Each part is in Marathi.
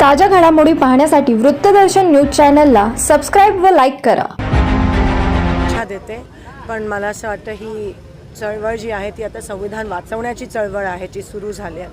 ताज्या घडामोडी पाहण्यासाठी वृत्तदर्शन न्यूज चॅनलला सबस्क्राईब व लाईक करा. इच्छा देते पण मला असं वाटतं ही चळवळ जी आहे ती आता संविधान वाचवण्याची चळवळ आहे जी सुरू झाली आहे.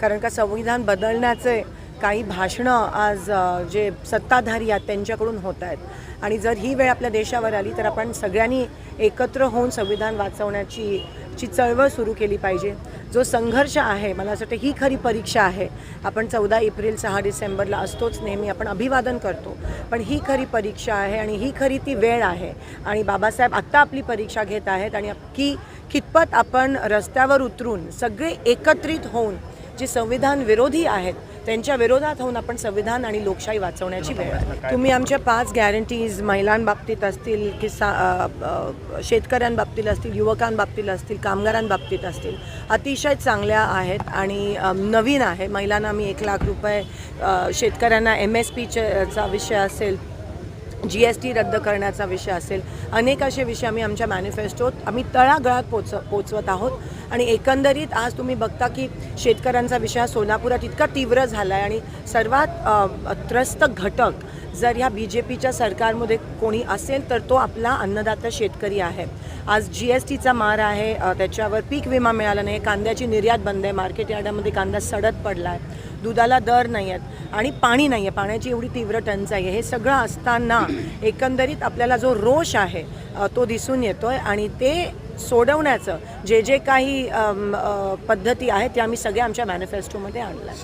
कारण का संविधान बदलण्याचे काही भाषणं आज जे सत्ताधारी आहेत त्यांच्याकडून होत आहेत. आणि जर ही वेळ आपल्या देशावर आली तर आपण सगळ्यांनी एकत्र होऊन संविधान वाचवण्याची ची चळवळ सुरू केली पाहिजे. जो संघर्ष आहे मला असं वाटतं ही खरी परीक्षा आहे. आपण चौदा एप्रिल सहा डिसेंबरला असतोच नेहमी आपण अभिवादन करतो. पण ही खरी परीक्षा आहे आणि ही खरी ती वेळ आहे. आणि बाबासाहेब आत्ता आपली परीक्षा घेत आहेत आणि की कितपत आपण रस्त्यावर उतरून सगळे एकत्रित होऊन जे संविधान विरोधी आहेत त्यांच्या विरोधात होऊन आपण संविधान आणि लोकशाही वाचवण्याची वेळ आहे. तुम्ही आमच्या पाच गॅरंटीज महिलांबाबतीत असतील किसा अ, अ, शेतकऱ्यांबाबतीत असतील युवकांबाबतीत असतील कामगारांबाबतीत असतील अतिशय चांगल्या आहेत आणि नवीन आहे. महिलांना आम्ही एक लाख रुपये शेतकऱ्यांना एम एस पीचा विषय असेल जी एस टी रद्द करण्याचा विषय असेल अनेक असे विषय आम्ही आमच्या मॅनिफेस्टोत आम्ही तळागळात पोच पोचवत आहोत. आणि एकंदरीत आज तुम्ही बघता की शेतकऱ्यांचा विषय हा सोलापुरात इतका तीव्र झाला आहे आणि सर्वात त्रस्त घटक जर ह्या बी जे पीच्या सरकारमध्ये कोणी असेल तर तो आपला अन्नदाता शेतकरी आहे. आज जी एस टीचा मार आहे. त्याच्यावर पीक विमा मिळाला नाही. कांद्याची निर्यात बंद आहे. मार्केट यार्डामध्ये कांदा सडत पडला आहे दुधाला दर नाही आहेत आणि पाणी नाही आहे पाण्याची एवढी तीव्र टंचाई आहे. हे सगळं असताना एकंदरीत आपल्याला जो रोष आहे तो दिसून येतो आहे आणि ते सोडवण्याचं जे जे काही पद्धती आहेत त्या आम्ही सगळ्या आमच्या मॅनिफेस्टोमध्ये आणल्या.